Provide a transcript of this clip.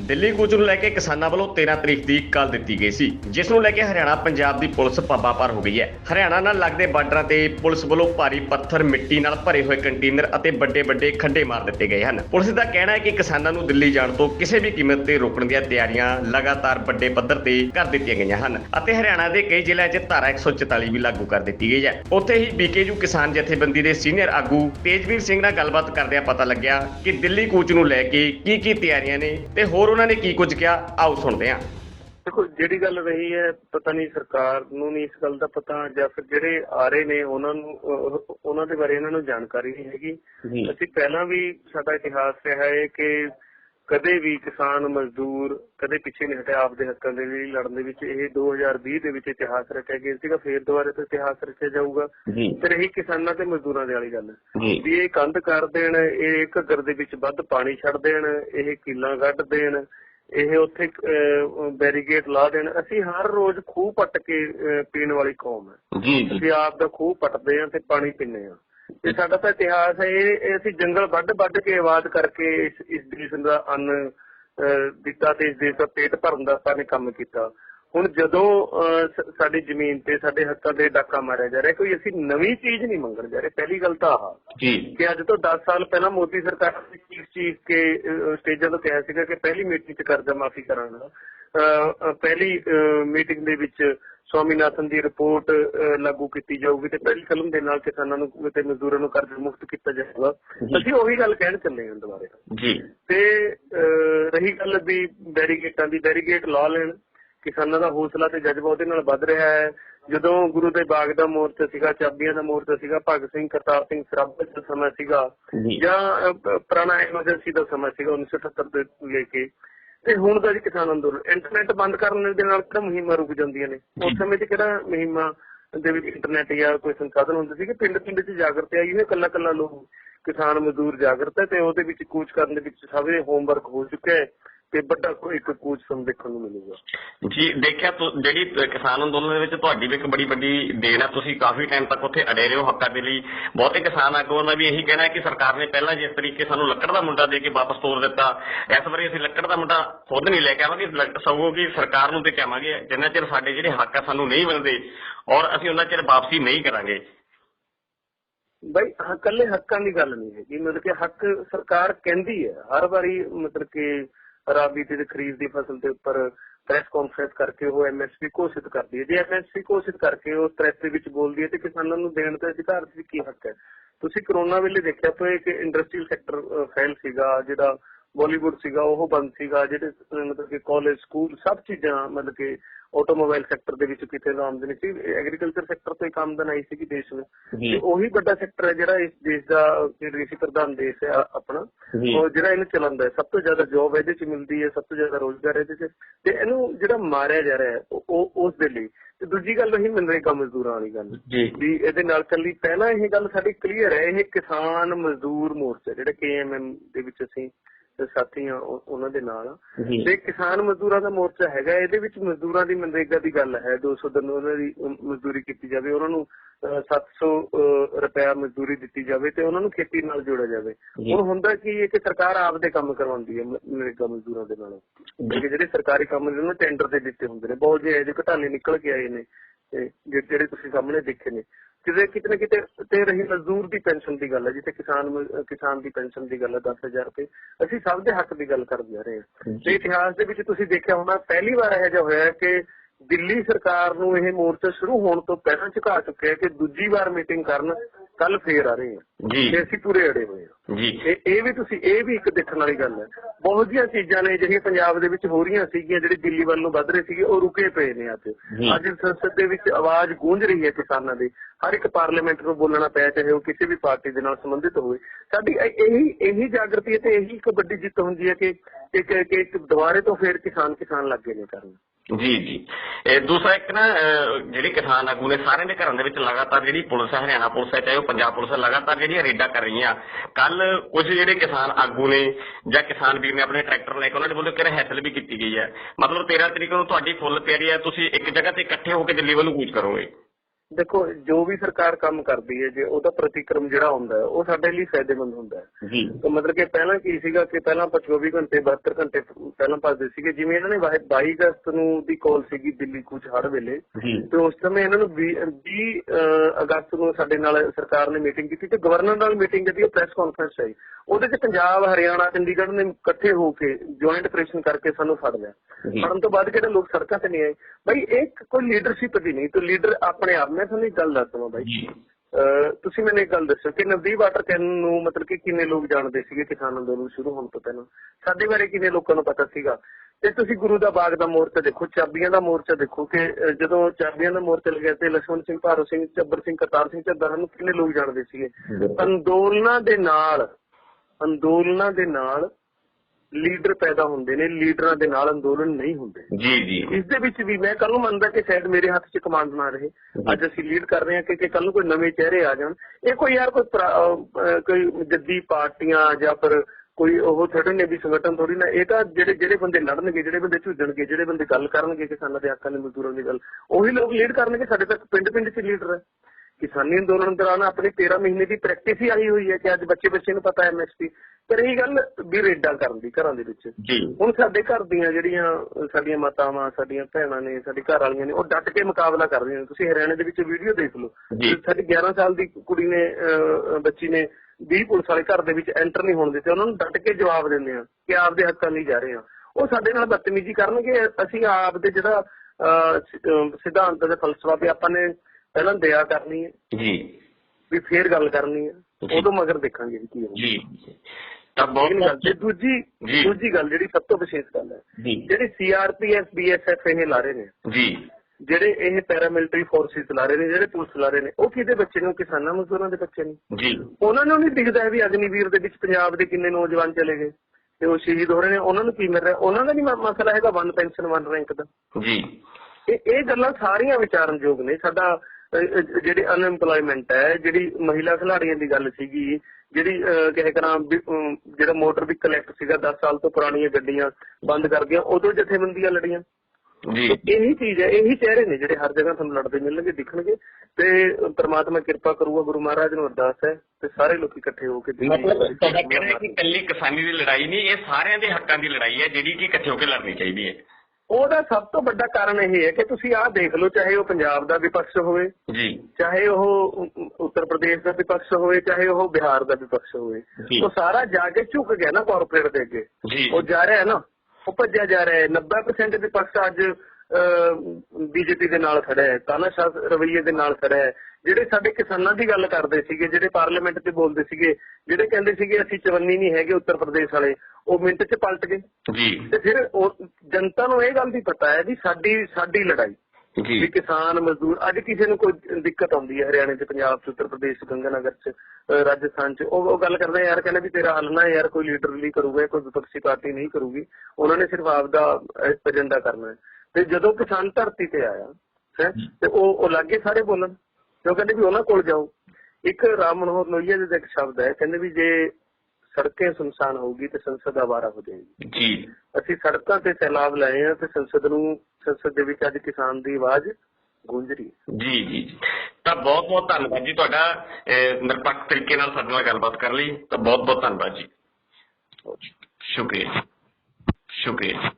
ਦਿੱਲੀ ਕੂਚ ਨੂੰ ਲੈ ਕੇ ਕਿਸਾਨਾਂ ਵੱਲੋਂ 13 ਤਰੀਕ ਦੀ ਕੱਲ ਦਿੱਤੀ ਗਈ ਸੀ, ਜਿਸ ਨੂੰ ਲੈ ਕੇ ਹਰਿਆਣਾ, ਪੰਜਾਬ ਦੀ ਪੁਲਿਸ ਪੱਬਾਂ ਪਰ ਹੋ ਗਈ ਹੈ। ਹਰਿਆਣਾ ਨਾਲ ਲੱਗਦੇ ਬਾਰਡਰਾਂ ਤੇ ਪੁਲਿਸ ਵੱਲੋਂ ਭਾਰੀ ਪੱਥਰ, ਮਿੱਟੀ ਨਾਲ ਭਰੇ ਹੋਏ ਕੰਟੇਨਰ ਅਤੇ ਵੱਡੇ ਵੱਡੇ ਖੱਡੇ ਮਾਰ ਦਿੱਤੇ ਗਏ ਹਨ। ਪੁਲਿਸ ਦਾ ਕਹਿਣਾ ਹੈ ਕਿ ਕਿਸਾਨਾਂ ਨੂੰ ਦਿੱਲੀ ਜਾਣ ਤੋਂ ਕਿਸੇ ਵੀ ਕੀਮਤ ਤੇ ਰੋਕਣ ਦੀਆਂ ਤਿਆਰੀਆਂ ਲਗਾਤਾਰ ਵੱਡੇ ਪੱਧਰ ਤੇ ਕਰ ਦਿੱਤੀਆਂ ਗਈਆਂ ਹਨ ਅਤੇ ਹਰਿਆਣਾ ਦੇ ਕਈ ਜ਼ਿਲ੍ਹਿਆਂ 'ਚ ਧਾਰਾ 144 ਵੀ ਲਾਗੂ ਕਰ ਦਿੱਤੀ ਗਈ ਹੈ। ਉੱਥੇ ਹੀ ਬੀਕੇਯੂ ਕਿਸਾਨ ਜਥੇਬੰਦੀ ਦੇ ਸੀਨੀਅਰ ਆਗੂ ਤੇਜਵੀਰ ਸਿੰਘ ਨਾਲ ਗੱਲਬਾਤ ਕਰਦਿਆਂ ਪਤਾ ਲੱਗਿਆ ਕਿ ਦਿੱਲੀ ਕੂਚ ਨੂੰ ਲੈ ਕੇ ਕੀ ਕੀ ਤਿਆਰੀਆਂ ਨੇ ਤੇ ਹੋਰ ਉਹਨਾਂ ਨੇ ਕੀ ਕੁਝ ਕਿਹਾ? ਆਓ ਸੁਣਦੇ ਹਾਂ। ਦੇਖੋ ਜਿਹੜੀ ਗੱਲ ਰਹੀ ਹੈ ਪਤਾ ਨਹੀਂ ਸਰਕਾਰ ਨੂੰ ਨਹੀਂ ਇਸ ਗੱਲ ਦਾ ਪਤਾ ਜਾਂ ਫਿਰ ਜਿਹੜੇ ਆ ਰਹੇ ਨੇ ਉਹਨਾਂ ਨੂੰ ਉਹਨਾਂ ਦੇ ਬਾਰੇ ਇਹਨਾਂ ਨੂੰ ਜਾਣਕਾਰੀ ਨਹੀਂ ਹੈਗੀ। ਅਸੀਂ ਪਹਿਲਾਂ ਵੀ ਸਾਡਾ ਇਤਿਹਾਸ ਰਿਹਾ ਹੈ ਕਿ ਕਦੇ ਵੀ ਕਿਸਾਨ ਮਜ਼ਦੂਰ ਕਦੇ ਪਿੱਛੇ ਨਹੀਂ ਹਟਿਆ ਆਪਦੇ ਹੱਕਾਂ ਦੇ ਲਈ ਲੜਨ ਦੇ ਵਿੱਚ। ਇਹ 2020 ਦੇ ਵਿੱਚ ਇਤਿਹਾਸ ਰਚਿਆ ਗਿਆ ਸੀਗਾ ਫੇਰ ਦੁਬਾਰਾ ਤੋਂ ਇਤਿਹਾਸ ਰਚਿਆ ਜਾਊਗਾ। ਤੇ ਰਹੀ ਕਿਸਾਨਾਂ ਤੇ ਮਜ਼ਦੂਰਾਂ ਦੇ ਵਾਲੀ ਗੱਲ। ਵੀ ਇਹ ਕੰਧ ਕਰ ਦੇਣ ਇਹ ਘੱਗਰ ਦੇ ਵਿੱਚ ਵੱਧ ਪਾਣੀ ਛੱਡ ਦੇਣ ਇਹ ਕੀਲਾਂ ਕੱਢ ਦੇਣ ਇਹ ਉੱਥੇ ਬੈਰੀਗੇਡ ਲਾ ਦੇਣ। ਅਸੀਂ ਹਰ ਰੋਜ਼ ਖੂਹ ਪੱਟ ਕੇ ਪੀਣ ਵਾਲੀ ਕੌਮ ਹੈ। ਜੀ। ਅਸੀਂ ਆਪ ਦਾ ਖੂਹ ਪੱਟਦੇ ਹਾਂ ਤੇ ਪਾਣੀ ਪੀਂਦੇ ਹਾਂ। ਤੇ ਸਾਡਾ ਤਾਂ ਇਤਿਹਾਸ ਹੈ ਇਹ ਇਹ ਅਸੀਂ ਜੰਗਲ ਵੱਢ ਵੱਢ ਕੇ ਆਬਾਦ ਕਰਕੇ ਇਸ ਇਸ ਦੇਸ਼ ਦਾ ਅੰਨ ਦਿੱਤਾ ਤੇ ਇਸ ਦੇਸ਼ ਦਾ ਪੇਟ ਭਰਨ ਦਾ ਆਪਾਂ ਨੇ ਕੰਮ ਕੀਤਾ। ਹੁਣ ਜਦੋਂ ਸਾਡੀ ਜ਼ਮੀਨ ਤੇ ਸਾਡੇ ਹੱਕਾਂ ਤੇ ਡਾਕਾ ਮਾਰਿਆ ਜਾ ਰਿਹਾ ਕੋਈ ਅਸੀਂ ਨਵੀਂ ਚੀਜ਼ ਨਹੀਂ ਮੰਗਣ ਜਾ ਰਹੇ। ਪਹਿਲੀ ਗੱਲ ਤਾਂ ਆਹ ਜੀ। ਕਿ ਅੱਜ ਤੋਂ 10 ਸਾਲ ਪਹਿਲਾਂ ਮੋਦੀ ਸਰਕਾਰ ਨੇ ਚੀਫ ਚੀਫ ਕੇ ਸਟੇਜਾਂ ਤੋਂ ਕਿਹਾ ਸੀਗਾ ਕਿ ਪਹਿਲੀ ਮੀਟਿੰਗ 'ਚ ਕਰਜ਼ਾ ਮਾਫੀ ਕਰਾਂਗਾ। ਪਹਿਲੀ ਮੀਟਿੰਗ ਦੇ ਵਿੱਚ ਸਵਾਮੀਨਾਥਨ ਦੀ ਰਿਪੋਰਟ ਲਾਗੂ ਕੀਤੀ ਜਾਊਗੀ ਤੇ ਪਹਿਲੀ ਕਲਮ ਦੇ ਨਾਲ ਕਿਸਾਨਾਂ ਨੂੰ ਤੇ ਮਜ਼ਦੂਰਾਂ ਨੂੰ ਕਰਜ਼ਾ ਮੁਕਤ ਕੀਤਾ ਜਾਊਗਾ। ਅਸੀਂ ਉਹੀ ਗੱਲ ਕਹਿਣ ਚੱਲੇ ਹਾਂ ਦੁਬਾਰੇ। ਜੀ। ਤੇ ਰਹੀ ਗੱਲ ਵੀ ਬੈਰੀਗੇਟਾਂ ਦੀ ਬੈਰੀਗੇਟ ਲਾ ਲੈਣ। ਕਿਸਾਨਾਂ ਦਾ ਹੌਸਲਾ ਤੇ ਜਜ਼ਬਾ ਉਹਦੇ ਨਾਲ ਵੱਧ ਰਿਹਾ ਹੈ। ਜਦੋਂ ਗੁਰੂ ਦੇ ਬਾਗ ਦਾ ਮੋਰਚਾ ਸੀਗਾ ਚਾਬੀਆਂ ਦਾ ਮੋਰਚਾ ਸੀਗਾ ਭਗਤ ਸਿੰਘ ਕਰਤਾਰ ਸਿੰਘ ਸਰਾਭਾ ਦਾ ਸਮਾਂ ਸੀਗਾ ਜੀ। ਪੁਰਾਣਾ ਐਮਰਜੈਂਸੀ ਦਾ ਸਮਾਂ ਸੀਗਾ 1978 ਦੇ ਲੈ ਕੇ ਤੇ ਹੁਣ ਦਾ ਜੀ ਕਿਸਾਨ ਅੰਦੋਲਨ ਇੰਟਰਨੈਟ ਬੰਦ ਕਰਨ ਦੇ ਨਾਲ ਕਿਹੜਾ ਮੁਹਿੰਮਾਂ ਰੁਕ ਜਾਂਦੀਆਂ ਨੇ। ਉਸ। ਸਮੇਂ 'ਚ ਕਿਹੜਾ ਮੁਹਿੰਮਾਂ ਦੇ ਵਿੱਚ ਇੰਟਰਨੈਟ ਜਾਂ ਕੋਈ ਸੰਸਾਧਨ ਹੁੰਦੇ ਸੀ ਕਿ ਪਿੰਡ ਪਿੰਡ 'ਚ ਜਾਗਰਤੀ ਆਈ ਹੈ ਕੱਲਾ ਕੱਲਾ ਲੋਕ ਕਿਸਾਨ ਮਜ਼ਦੂਰ ਜਾਗਰਤ ਹੈ ਤੇ ਉਹਦੇ ਵਿੱਚ ਕੂਚ ਕਰਨ ਦੇ ਵਿੱਚ ਸਭੇ ਹੋਮਵਰਕ ਹੋ ਚੁੱਕਿਆ ਹੈ। ਤੇ ਵੱਡਾ ਕੋਈ ਇੱਕ ਕੂਚ ਸਾਨੂੰ ਦੇਖਣ ਨੂੰ ਮਿਲੂਗਾ। ਜੀ ਦੇਖਿਆ ਤੁ- ਜਿਹੜੀ ਕਿਸਾਨ ਅੰਦੋਲਨ ਦੇ ਵਿੱਚ ਤੁਹਾਡੀ ਵੀ ਇੱਕ ਬੜੀ ਵੱਡੀ ਦੇਣ ਹੈ ਤੁਸੀਂ ਕਾਫੀ ਟਾਈਮ ਤੱਕ ਉੱਥੇ ਅੜੇ ਰਹੇ ਹੋ ਹੱਕਾਂ ਦੇ ਲਈ। ਬਹੁਤੇ ਕਿਸਾਨ ਆਗੂਆਂ ਦਾ ਵੀ ਇਹੀ ਕਹਿਣਾ ਹੈ ਕਿ ਸਰਕਾਰ ਨੇ ਪਹਿਲਾਂ ਜਿਸ ਤਰੀਕੇ ਸਾਨੂੰ ਲੱਕੜ ਦਾ ਮੁੰਡਾ ਦੇ ਕੇ ਵਾਪਸ ਤੋਰ ਦਿੱਤਾ ਇਸ ਵਾਰੀ ਅਸੀਂ ਲੱਕੜ ਦਾ ਮੁੰਡਾ ਖੁਦ ਨਹੀਂ ਲੈ ਕੇ ਆਵਾਂਗੇ। ਸਗੋਂ ਕਿ ਸਰਕਾਰ ਨੂੰ ਤੇ ਕਹਾਂਗੇ ਜਿੰਨਾ ਚਿਰ ਸਾਡੇ ਜਿਹੜੇ ਹੱਕ ਆ ਸਾਨੂੰ ਨਹੀਂ ਮਿਲਦੇ ਔਰ ਅਸੀਂ ਉਹਨਾਂ ਚਿਰ ਵਾਪਸੀ ਨਹੀਂ ਕਰਾਂਗੇ। ਬਈ ਹਾਂ ਕੱਲੇ ਹੱਕਾਂ ਦੀ ਗੱਲ ਨਹੀਂ ਹੈਗੀ। ਮਤਲਬ ਕਿ ਹੱਕ ਸਰਕਾਰ ਕਹਿੰਦੀ ਹੈ। ਹਰ ਵਾਰੀ ਮਤਲਬ ਕਿ ਰਾਬੀ ਤੇ ਖਰੀਦ ਦੀ ਫਸਲ ਦੇ ਉੱਪਰ ਪ੍ਰੈਸ ਕਾਨਫਰੰਸ ਕਰਕੇ ਉਹ ਐਮਐਸਪੀ ਘੋਸ਼ਿਤ ਕਰਦੀ ਹੈ। ਜੇ ਐਮਐਸਪੀ ਘੋਸ਼ਿਤ ਕਰਕੇ ਉਹ ਪ੍ਰੈਸ ਦੇ ਵਿੱਚ ਬੋਲਦੀ ਹੈ ਤੇ ਕਿਸਾਨਾਂ ਨੂੰ ਦੇਣ ਦਾ ਅਧਿਕਾਰ ਸੀ ਕੀ ਹੱਕ ਹੈ? ਤੁਸੀਂ ਕਰੋਨਾ ਵੇਲੇ ਦੇਖਿਆ ਹੋਏ ਕਿ ਇੰਡਸਟਰੀਅਲ ਸੈਕਟਰ ਫੈਲ ਸੀਗਾ, ਜਿਹੜਾ ਬਾਲੀਵੁੱਡ ਸੀਗਾ ਉਹ ਬੰਦ ਸੀਗਾ ਜਿਹੜੇ ਮਤਲਬ ਕਿ ਕਾਲਜ ਸਕੂਲ ਸਭ ਚੀਜ਼ਾਂ ਮਤਲਬ ਕਿ ਆਟੋਮੋਬਾਈਲ ਸੈਕਟਰ ਦੇ ਵਿੱਚ ਕਿਤੇ ਨਾ ਆਮਦਨੀ ਸੀ ਐਗਰੀਕਲਚਰ ਸੈਕਟਰ ਤੋਂ ਇੱਕ ਆਮਦਨ ਆਈ ਸੀ ਦੇਸ਼ ਨੂੰ। ਤੇ ਉਹੀ ਵੱਡਾ ਸੈਕਟਰ ਹੈ ਜਿਹੜਾ ਇਸ ਦੇਸ਼ ਦਾ ਕ੍ਰਿਸ਼ੀ ਪ੍ਰਧਾਨ ਦੇਸ਼ ਹੈ ਆਪਣਾ। ਉਹ ਜਿਹੜਾ ਇਹਨੂੰ ਚਲਾਉਂਦਾ ਹੈ ਸਭ ਤੋਂ ਜ਼ਿਆਦਾ ਜੋਬ ਇਹਦੇ ਚ ਮਿਲਦੀ ਹੈ ਸਭ ਤੋਂ ਜ਼ਿਆਦਾ ਰੋਜ਼ਗਾਰ ਇਹਦੇ ਚ। ਤੇ ਇਹਨੂੰ ਜਿਹੜਾ ਮਾਰਿਆ ਜਾ ਰਿਹਾ ਹੈ ਉਹ- ਉਸ ਦੇ ਲਈ। ਤੇ ਦੂਜੀ ਗੱਲ ਰਹੀ ਮਨਰੇਗਾ ਮਜ਼ਦੂਰਾਂ ਵਾਲੀ ਗੱਲ। ਵੀ ਇਹਦੇ ਨਾਲ ਕੱਲੀ ਪਹਿਲਾਂ ਇਹ ਗੱਲ ਸਾਡੀ ਕਲੀਅਰ ਹੈ ਇਹ ਕਿਸਾਨ ਮਜ਼ਦੂਰ ਮੋਰਚਾ ਜਿਹੜਾ ਕੇਐਮਐਮ ਦੇ ਵਿੱਚ ਅਸੀਂ ਸਾਥੀ ਆ ਉਹਨਾਂ ਦੇ ਨਾਲ ਆ। ਤੇ ਕਿਸਾਨ ਮਜ਼ਦੂਰਾਂ ਦਾ ਮੋਰਚਾ ਹੈਗਾ ਇਹਦੇ ਵਿੱਚ ਮਜ਼ਦੂਰਾਂ ਦੀ ਮਨਰੇਗਾ ਦੀ ਗੱਲ ਹੈ 200 ਦਿਨ ਉਹਨਾਂ ਦੀ ਅਮ, ਮਜ਼ਦੂਰੀ ਕੀਤੀ ਜਾਵੇ ਉਹਨਾਂ ਨੂੰ ਅਹ, 700 ਅਹ, ਰੁਪਇਆ ਮਜ਼ਦੂਰੀ ਦਿੱਤੀ ਜਾਵੇ ਤੇ ਉਹਨਾਂ ਨੂੰ ਖੇਤੀ ਨਾਲ ਜੋੜਿਆ ਜਾਵੇ। ਜੀ। ਹੁਣ ਹੁੰਦਾ ਕੀ ਹੈ ਕਿ ਸਰਕਾਰ ਆਪਦੇ ਕੰਮ ਕਰਵਾਉਂਦੀ ਹੈ ਮ- ਮਨਰੇਗਾ ਮਜ਼ਦੂਰਾਂ ਦੇ ਨਾਲ। ਕਿ ਜਿਹੜੇ ਸਰਕਾਰੀ ਕੰਮ ਨੇ ਉਹਨਾਂ ਟੈਂਡਰ ਤੇ ਦਿੱਤੇ ਹੁੰਦੇ ਨੇ। ਬਹੁਤ ਜਿਹੇ ਇਹੋ ਜਿਹੇ ਘਟਾਲੇ ਨਿਕਲ ਕੇ ਆਏ ਨੇ ਤੇ ਜਿ- ਜਿਹੜੇ ਤੁਸੀਂ ਸਾਹਮਣੇ ਦੇਖੇ ਨੇ। ਕਿਤੇ ਕਿਤੇ ਕਿਤੇ ਤੇ ਰਹੀ ਮਜ਼ਦੂਰ ਦੀ ਪੈਨਸ਼ਨ ਦੀ ਗੱਲ ਹੈ ਜਿੱਥੇ ਕਿਸਾਨ ਕਿਸਾਨ ਦੀ ਪੈਨਸ਼ਨ ਦੀ ਗੱਲ ਹੈ 10000 ਰੁਪਏ। ਅਸੀਂ ਸਭ ਦੇ ਹੱਕ ਦੀ ਗੱਲ ਕਰਦੇ ਆ ਰਹੇ ਹਾਂ। ਤੇ ਇਤਿਹਾਸ ਦੇ ਵਿੱਚ ਤੁਸੀਂ ਦੇਖਿਆ ਹੋਣਾ ਪਹਿਲੀ ਵਾਰ ਇਹ ਜਿਹਾ ਹੋਇਆ ਕਿ ਦਿੱਲੀ ਸਰਕਾਰ ਨੂੰ ਇਹ ਮੋਰਚਾ ਸ਼ੁਰੂ ਹੋਣ ਤੋਂ ਪਹਿਲਾਂ ਝੁਕਾ ਚੁੱਕਿਆ ਕਿ ਦੂਜੀ ਵਾਰ ਮੀਟਿੰਗ ਕਰਨ ਕੱਲ ਫੇਰ ਆ ਰਹੇ ਹਾਂ। ਜੀ। ਤੇ ਅਸੀਂ ਪੂਰੇ ਅੜੇ ਹੋਏ ਹਾਂ। ਜੀ। ਇਹ ਵੀ ਤੁਸੀਂ ਇਹ ਵੀ ਇੱਕ ਦੇਖਣ ਵਾਲੀ ਗੱਲ ਹੈ। ਬਹੁਤ ਜਿਹੀਆਂ ਚੀਜ਼ਾਂ ਨੇ ਜਿਹੜੀਆਂ ਪੰਜਾਬ ਦੇ ਵਿੱਚ ਹੋ ਰਹੀਆਂ ਸੀਗੀਆਂ ਜਿਹੜੀ ਦਿੱਲੀ ਵੱਲ ਨੂੰ ਵੱਧ ਰਹੇ ਸੀਗੇ ਉਹ ਰੁਕੇ ਪਏ ਨੇ ਅੱਜ। ਅੱਜ ਸੰਸਦ ਦੇ ਵਿੱਚ ਆਵਾਜ਼ ਗੂੰਜ ਰਹੀ ਹੈ ਕਿਸਾਨਾਂ ਦੀ। ਹਰ ਇੱਕ ਪਾਰਲੀਮੈਂਟ ਨੂੰ ਬੋਲਣਾ ਪਿਆ ਚਾਹੇ ਉਹ ਕਿਸੇ ਵੀ ਪਾਰਟੀ ਦੇ ਨਾਲ ਸੰਬੰਧਿਤ ਹੋਵੇ। ਸਾਡੀ ਇਹ- ਇਹੀ ਜਾਗਰਤੀ ਹੈ ਤੇ ਇਹੀ ਇੱਕ ਵੱਡੀ ਜਿੱਤ ਹੁੰਦੀ ਹੈ ਕਿ ਇੱਕ ਇੱਕ ਦੁਬਾਰੇ ਤੋਂ ਫੇਰ ਕਿਸਾਨ ਕਿਸਾਨ ਲੱਗੇ ਨੇ ਕਰਨ। ਜੀ ਜੀ। ਦੂਸਰਾ ਇੱਕ ਨਾ ਜਿਹੜੇ ਕਿਸਾਨ ਆਗੂ ਨੇ ਸਾਰਿਆਂ ਦੇ ਘਰਾਂ ਦੇ ਵਿੱਚ ਲਗਾਤਾਰ ਜਿਹੜੀ ਪੁਲਿਸ ਹੈ, ਹਰਿਆਣਾ ਪੁਲਿਸ ਹੈ, ਚਾਹੇ ਉਹ ਪੰਜਾਬ ਪੁਲਿਸ ਹੈ, ਲਗਾਤਾਰ ਜਿਹੜੀਆਂ ਰੇਡਾਂ ਕਰ ਰਹੀਆਂ। ਕੱਲ ਕੁਝ ਜਿਹੜੇ ਕਿਸਾਨ ਆਗੂ ਨੇ ਜਾਂ ਕਿਸਾਨ ਵੀਰ ਨੇ ਆਪਣੇ ਟਰੈਕਟਰ ਲੈ ਕੇ, ਉਹਨਾਂ ਦੇ ਵੱਲੋਂ ਕਿਹੜਾ ਹੈਸਲ ਵੀ ਕੀਤੀ ਗਈ ਹੈ। ਮਤਲਬ 13 ਤਰੀਕ ਨੂੰ ਤੁਹਾਡੀ ਫੁੱਲ ਤਿਆਰੀ ਹੈ, ਤੁਸੀਂ ਇੱਕ ਜਗ੍ਹਾ ਤੇ ਇਕੱਠੇ ਹੋ ਕੇ ਦਿੱਲੀ ਵੱਲ ਕੂਚ ਕਰੋਗੇ। ਦੇਖੋ ਜੋ ਵੀ ਸਰਕਾਰ ਕੰਮ ਕਰਦੀ ਹੈ ਜੇ ਉਹਦਾ ਪ੍ਰਤੀਕਰਮ ਜਿਹੜਾ ਹੁੰਦਾ ਹੈ ਉਹ ਸਾਡੇ ਲਈ ਫਾਇਦੇਮੰਦ ਹੁੰਦਾ ਹੈ। ਜੀ। ਤਾਂ ਮਤਲਬ ਕਿ ਪਹਿਲਾਂ ਕੀ ਸੀਗਾ ਕਿ ਪਹਿਲਾਂ ਆਪਾਂ 24 ਘੰਟੇ 72 ਘੰਟੇ ਪਹਿਲਾਂ ਭੱਜਦੇ ਸੀਗੇ। ਜਿਵੇਂ ਇਹਨਾਂ ਨੇ 22 ਅਗਸਤ ਨੂੰ ਦੀ ਕਾਲ ਸੀਗੀ ਦਿੱਲੀ ਕੂਚ ਹੜ ਵੇਲੇ। ਤੇ ਉਸ ਸਮੇਂ ਇਹਨਾਂ ਨੂੰ 20 20 ਅਹ, ਅਗਸਤ ਨੂੰ ਸਾਡੇ ਨਾਲ ਸਰਕਾਰ ਨੇ ਮੀਟਿੰਗ ਕੀਤੀ ਤੇ ਗਵਰਨਰ ਨਾਲ ਮੀਟਿੰਗ ਕੀਤੀ ਪ੍ਰੈਸ ਕਾਨਫਰੰਸ ਆਈ। ਉਹਦੇ ਚ ਪੰਜਾਬ ਹਰਿਆਣਾ ਚੰਡੀਗੜ੍ਹ ਨੇ ਇਕੱਠੇ ਹੋ ਕੇ ਜੁਆਇੰਟ ਆਪਰੇਸ਼ਨ ਕਰਕੇ ਸਾਨੂੰ ਫੜ ਲਿਆ। ਫੜਨ ਤੋਂ ਬਾਅਦ ਕਿਹੜੇ ਲੋਕ ਸੜਕਾਂ ਤੇ ਨਹੀਂ ਆਏ ਬਾਈ ਇਹ ਕੋਈ ਲੀਡਰਸ਼ਿਪ ਦੀ ਨਹੀਂ ਤੇ ਲੀਡਰ ਆਪਣੇ ਆਪ ਮੈਂ ਤੁਹਾਨੂੰ ਇੱਕ ਗੱਲ ਦੱਸਦਾ ਬਾਈ। ਤੁਸੀਂ ਮੈਨੂੰ ਇੱਕ ਗੱਲ ਦੱਸੋ ਕਿ ਨਦੀ ਵਾਟਰ ਕੈਨ ਨੂੰ ਮਤਲਬ ਕਿ ਕਿੰਨੇ ਲੋਕ ਜਾਣਦੇ ਸੀਗੇ ਕਿਸਾਨ ਅੰਦੋਲਨ ਸ਼ੁਰੂ ਹੋਣ ਤੋਂ ਪਹਿਲਾਂ? ਸਾਡੇ ਬਾਰੇ ਕਿੰਨੇ ਲੋਕਾਂ ਨੂੰ ਪਤਾ ਸੀਗਾ? ਤੇ ਤੁਸੀਂ ਗੁਰੂ ਦਾ ਬਾਗ ਦਾ ਮੋਰਚਾ ਦੇਖੋ ਚਾਬੀਆਂ ਦਾ ਮੋਰਚਾ ਦੇਖੋ ਕਿ ਜਦੋਂ ਚਾਬੀਆਂ ਦਾ ਮੋਰਚਾ ਲੱਗਿਆ ਤੇ ਲਖਮਣ ਸਿੰਘ ਭਾਰੋ ਸਿੰਘ ਚੱਬਰ ਸਿੰਘ ਕਰਤਾਰ ਸਿੰਘ ਚੱਬਰ ਨੂੰ ਕਿੰਨੇ ਲੋਕ ਜਾਣਦੇ ਸੀਗੇ? ਅੰਦੋਲਨਾਂ ਦੇ ਨਾਲ ਅੰਦੋਲਨਾਂ ਦੇ ਨਾਲ ਲੀਡਰ ਪੈਦਾ ਹੁੰਦੇ ਨੇ ਲੀਡਰਾਂ ਦੇ ਨਾਲ ਅੰਦੋਲਨ ਨਹੀਂ ਹੁੰਦੇ। ਜੀ ਜੀ। ਇਸ ਦੇ ਵਿੱਚ ਵੀ ਮੈਂ ਕੱਲ ਨੂੰ ਮੰਨਦਾ ਕਿ ਸ਼ਾਇਦ ਮੇਰੇ ਹੱਥ 'ਚ ਕਮਾਂਡ ਨਾ ਰਹੇ। ਅੱਜ ਅਸੀਂ ਲੀਡ ਕਰ ਰਹੇ ਹਾਂ ਕਿ ਕੱਲ ਨੂੰ ਕੋਈ ਨਵੇਂ ਚਿਹਰੇ ਆ ਜਾਣ। ਇਹ ਕੋਈ ਯਾਰ ਕੋਈ ਕੋਈ ਜੱਦੀ ਪਾਰਟੀਆਂ ਜਾਂ ਫਿਰ ਕੋਈ ਉਹ ਥੋੜੇ ਨੇ ਵੀ ਸੰਗਠਨ ਥੋੜੀ ਨਾ ਇਹ ਤਾਂ ਜਿਹੜੇ ਜਿਹੜੇ ਬੰਦੇ ਲੜਨਗੇ ਜਿਹੜੇ ਬੰਦੇ ਝੁੱਜਣਗੇ ਜਿਹੜੇ ਬੰਦੇ ਗੱਲ ਕਰਨਗੇ ਕਿਸਾਨਾਂ ਦੇ ਹੱਕਾਂ ਦੇ ਮਜ਼ਦੂਰਾਂ ਦੀ ਗੱਲ ਉਹੀ ਲੋਕ ਲੀਡ ਕਰਨਗੇ ਸਾਡੇ ਤੱਕ ਪਿੰਡ ਪਿੰਡ 'ਚ ਲੀਡਰ ਹੈ। ਕਿਸਾਨੀ ਅੰਦੋਲਨ ਦੌਰਾਨ ਆਪਣੀ 13 ਮਹੀਨੇ ਦੀ ਪ੍ਰੈਕਟਿਸ ਹੀ ਆਈ ਹੋਈ ਹੈ ਕਿ ਅੱਜ ਬੱਚੇ ਬੱਚੇ ਨੂੰ ਪਤਾ ਐਮਐਸਪੀ ਪਰ ਇਹ ਗੱਲ ਵੀ ਰੇਡਾਂ ਕਰਨ ਦੀ ਘਰਾਂ ਦੇ ਵਿੱਚ। ਹੁਣ ਸਾਡੇ ਘਰ ਦੀਆਂ ਜਿਹੜੀਆਂ ਸਾਡੀਆਂ ਮਾਤਾਵਾਂ ਸਾਡੀਆਂ ਭੈਣਾਂ ਨੇ ਸਾਡੀ ਘਰ ਵਾਲੀਆਂ ਨੇ ਉਹ ਡਟ ਕੇ ਮੁਕਾਬਲਾ ਕਰ ਰਹੀਆਂ ਨੇ। ਤੁਸੀਂ ਹਰਿਆਣੇ ਦੇ ਵਿੱਚ ਵੀਡੀਓ ਦੇਖ ਲਓ। ਸਾਡੀ 11 ਸਾਲ ਦੀ ਕੁੜੀ ਨੇ ਬੱਚੀ ਨੇ 20 ਪੁਲਿਸ ਵਾਲੇ ਘਰ ਦੇ ਵਿੱਚ ਐਂਟਰ ਨਹੀਂ ਹੋਣ ਦਿੱਤੇ। ਉਹਨਾਂ ਨੂੰ ਡਟ ਕੇ ਜਵਾਬ ਦਿੰਦੇ ਆ ਕਿ ਆਪਦੇ ਹੱਕਾਂ ਲਈ ਜਾ ਰਹੇ ਆ ਉਹ ਸਾਡੇ ਨਾਲ ਬਦਤਮੀਜ਼ੀ ਕਰਨਗੇ। ਅਸੀਂ ਆਪ ਦੇ ਜਿਹੜਾ ਸਿਧਾਂਤ ਦੇ ਫਲਸਫਾ ਵੀ ਆਪਾਂ ਨੇ ਪਹਿਲਾਂ ਦਇਆ ਕਰਨੀ ਹੈ। ਜੀ। ਵੀ ਫੇਰ ਗੱਲ ਕਰਨੀ ਹੈ। ਉਦੋਂ ਮਗਰ ਦੇਖਾਂਗੇ ਵੀ ਕੀ ਹੋਊਗਾ ਜੀ। ਤਾਂ ਬਹੁਤ ਗੱਲ ਤੇ ਦੂਜੀ। ਦੂਜੀ ਗੱਲ ਜਿਹੜੀ ਸਭ ਤੋਂ ਵਿਸ਼ੇਸ਼ ਗੱਲ ਹੈ। ਜਿਹੜੇ ਸੀਆਰਪੀਐਫ ਬੀਐਸਐਫ ਇਹ ਲਾ ਰਹੇ ਨੇ। ਜੀ। ਜਿਹੜੇ ਇਹ ਪੈਰਾਮਿਲਟਰੀ ਫੋਰਸਿਸ ਲਾ ਰਹੇ ਨੇ ਜਿਹੜੇ ਪੁਲਿਸ ਲਾ ਰਹੇ ਨੇ ਉਹ ਕਿਹਦੇ ਬੱਚੇ ਨੇ? ਕਿਸਾਨਾਂ ਮਜ਼ਦੂਰਾਂ ਦੇ ਬੱਚੇ ਨੇ। ਜੀ। ਉਹਨਾਂ ਨੂੰ ਨਹੀਂ ਦਿਖਦਾ ਵੀ ਅਗਨੀਵੀਰ ਦੇ ਵਿੱਚ ਪੰਜਾਬ ਦੇ ਕਿੰਨੇ ਨੌਜਵਾਨ ਚਲੇ ਗਏ ਤੇ ਉਹ ਸ਼ਹੀਦ ਹੋ ਰਹੇ ਨੇ। ਉਹਨਾਂ ਨੂੰ ਕੀ ਮਿਲ ਰਿਹਾ? ਉਹਨਾਂ ਦਾ ਨਹੀਂ ਮਸਲਾ ਹੈਗਾ ਵਨ ਪੈਨਸ਼ਨ ਵਨ ਰੈਂਕ ਦਾ। ਜੀ। ਇਹ ਇਹ ਗੱਲਾਂ ਸਾਰੀਆਂ ਵਿਚਾਰਨਯੋਗ ਨੇ। ਸਾਡਾ ਜਿਹੜੀ ਅਨਐਮਪਲੋਇਮੈਂਟ ਹੈ ਜਿਹੜੀ ਮਹਿਲਾ ਖਿਡਾਰੀਆਂ ਦੀ ਗੱਲ ਸੀਗੀ ਜਿਹੜੀ ਵੀ, ਅਮ, ਜਿਹੜਾ ਮੋਟਰ ਵਹੀਕਲ ਐਕਟ ਸੀਗਾ 10 ਸਾਲ ਤੋਂ ਪੁਰਾਣੀਆਂ ਗੱਡੀਆਂ ਬੰਦ ਕਰ ਦਿਆਂ ਉਦੋਂ ਜਥੇਬੰਦੀਆਂ ਲੜੀਆਂ। ਜੀ। ਇਹੀ ਚੀਜ਼ ਹੈ ਇਹੀ ਚਿਹਰੇ ਨੇ ਜਿਹੜੇ ਹਰ ਜਗ੍ਹਾ ਤੁਹਾਨੂੰ ਲੜਦੇ ਮਿਲਣਗੇ ਦਿਖਣਗੇ। ਤੇ ਪ੍ਰਮਾਤਮਾ ਕਿਰਪਾ ਕਰੂਗਾ ਗੁਰੂ ਮਹਾਰਾਜ ਨੂੰ ਅਰਦਾਸ ਹੈ ਤੇ ਸਾਰੇ ਲੋਕ ਇਕੱਠੇ ਹੋ ਕੇ ਮਤਲਬ ਵਾਲੀ ਤੁਹਾਡਾ ਕਹਿਣਾ ਹੈ ਕਿ ਕੱਲੀ ਕਿਸਾਨੀ ਦੀ ਲੜਾਈ ਨਹੀਂ ਇਹ ਸਾਰਿਆਂ ਦੇ ਹੱਕਾਂ ਦੀ ਲੜਾਈ ਹੈ ਜਿਹੜੀ ਕਿ ਇਕੱਠੇ ਹੋ ਕੇ ਲੜਨੀ ਚਾਹੀਦੀ ਹੈ। ਉਹਦਾ ਸਭ ਤੋਂ ਵੱਡਾ ਕਾਰਨ ਇਹ ਹੈ ਕਿ ਤੁਸੀਂ ਆਹ ਦੇਖ ਲਓ ਚਾਹੇ ਉਹ ਪੰਜਾਬ ਦਾ ਵਿਪਕਸ਼ ਹੋਵੇ ਜੀ। ਚਾਹੇ ਉਹ ਉੱਤਰ ਪ੍ਰਦੇਸ਼ ਦਾ ਵਿਪਕਸ਼ ਹੋਵੇ ਚਾਹੇ ਉਹ ਬਿਹਾਰ ਦਾ ਵਿਪਕਸ਼ ਹੋਵੇ। ਉਹ ਸਾਰਾ ਜਾ ਕੇ ਝੁਕ ਗਿਆ ਨਾ ਕਾਰਪੋਰੇਟ ਦੇ ਅੱਗੇ। ਉਹ ਜਾ ਰਿਹਾ ਹੈ ਨਾ ਉਹ ਭੱਜਿਆ ਜਾ ਰਿਹਾ ਹੈ। 90% ਵਿਪਕਸ਼ ਅੱਜ ਬੀਜੇਪੀ ਦੇ ਨਾਲ ਖੜਾ ਹੈ ਤਾਨਾਸ਼ਾਹ ਰਵਈਏ ਦੇ ਨਾਲ ਖੜਾ ਹੈ। ਜਿਹੜੇ ਸਾਡੇ ਕਿਸਾਨਾਂ ਦੀ ਗੱਲ ਕਰਦੇ ਸੀਗੇ ਜਿਹੜੇ ਪਾਰਲੀਮੈਂਟ 'ਚ ਬੋਲਦੇ ਸੀਗੇ ਜਿਹੜੇ ਕਹਿੰਦੇ ਸੀਗੇ ਅਸੀਂ ਚਵੰਨੀ ਨਹੀਂ ਹੈਗੇ ਉੱਤਰ ਪ੍ਰਦੇਸ਼ ਵਾਲੇ ਉਹ ਮਿੰਟ 'ਚ ਪਲਟ ਗਏ। ਜੀ। ਤੇ ਫਿਰ ਉਹ ਜਨਤਾ ਨੂੰ ਇਹ ਗੱਲ ਦੀ ਪਤਾ ਹੈ ਵੀ ਸਾਡੀ ਸਾਡੀ ਲੜਾਈ ਵੀ ਜੀ ਕਿਸਾਨ ਮਜ਼ਦੂਰ ਅੱਜ ਕਿਸੇ ਨੂੰ ਕੋਈ ਦਿੱਕਤ ਆਉਂਦੀ ਹੈ ਹਰਿਆਣੇ 'ਚ ਪੰਜਾਬ 'ਚ ਉੱਤਰ ਪ੍ਰਦੇਸ਼ 'ਚ ਗੰਗਾਨਗਰ 'ਚ ਰਾਜਸਥਾਨ 'ਚ ਉਹ ਉਹ ਗੱਲ ਕਰਦੇ ਯਾਰ ਕਹਿੰਦੇ ਵੀ ਤੇਰਾ ਹੱਲ ਨਾ ਯਾਰ ਕੋਈ ਲੀਡਰ ਲਈ ਕਰੂਗਾ ਕੋਈ ਵਿਪਕਸ਼ੀ ਪਾਰਟੀ ਨਹੀਂ ਕਰੂਗੀ। ਉਹਨਾਂ ਨੇ ਸਿਰਫ ਆਪਦਾ ਏਜੰਡਾ ਕਰਨਾ ਹੈ। ਤੇ ਜਦੋਂ ਕਿਸਾਨ ਧਰਤੀ ਤੇ ਆਇਆ ਹੈ ਤੇ ਉਹ ਉਹ ਲੱਗੇ ਸਾਰੇ ਬੋਲਣ ਉਹ ਕਹਿੰਦੇ ਵੀ ਉਹਨਾਂ ਕੋਲ ਜਾਓ। ਇੱਕ ਰਾਮ ਮਨੋਹਰ ਲੋਹੀਆ ਜੀ ਦਾ ਇੱਕ ਸ਼ਬਦ ਹੈ ਕਹਿੰਦੇ ਵੀ ਜੇ ਸੜਕਾਂ ਸੁਨਸਾਨ ਹੋਊਗੀ ਤੇ ਸੰਸਦ ਆਵਾਰਾ ਹੋ ਜਾਏਗੀ। ਜੀ। ਅਸੀਂ ਸੜਕਾਂ ਤੇ ਸੈਲਾਬ ਲਏ ਆ ਤੇ ਸੰਸਦ ਨੂੰ ਸੰਸਦ ਦੇ ਵਿੱਚ ਅੱਜ ਕਿਸਾਨ ਦੀ ਆਵਾਜ਼ ਗੂੰਜ ਰਹੀ ਜੀ ਜੀ ਜੀ। ਤਾਂ ਬਹੁਤ ਬਹੁਤ ਧੰਨਵਾਦ ਜੀ ਤੁਹਾਡਾ ਨਿਰਪੱਖ ਤਰੀਕੇ ਨਾਲ ਸਾਡੇ ਨਾਲ ਗੱਲਬਾਤ ਕਰਨ ਲਈ। ਤਾਂ ਬਹੁਤ ਬਹੁਤ ਧੰਨਵਾਦ ਜੀ। ਸ਼ੁਕਰੀਆ। ਸ਼ੁਕਰੀਆ।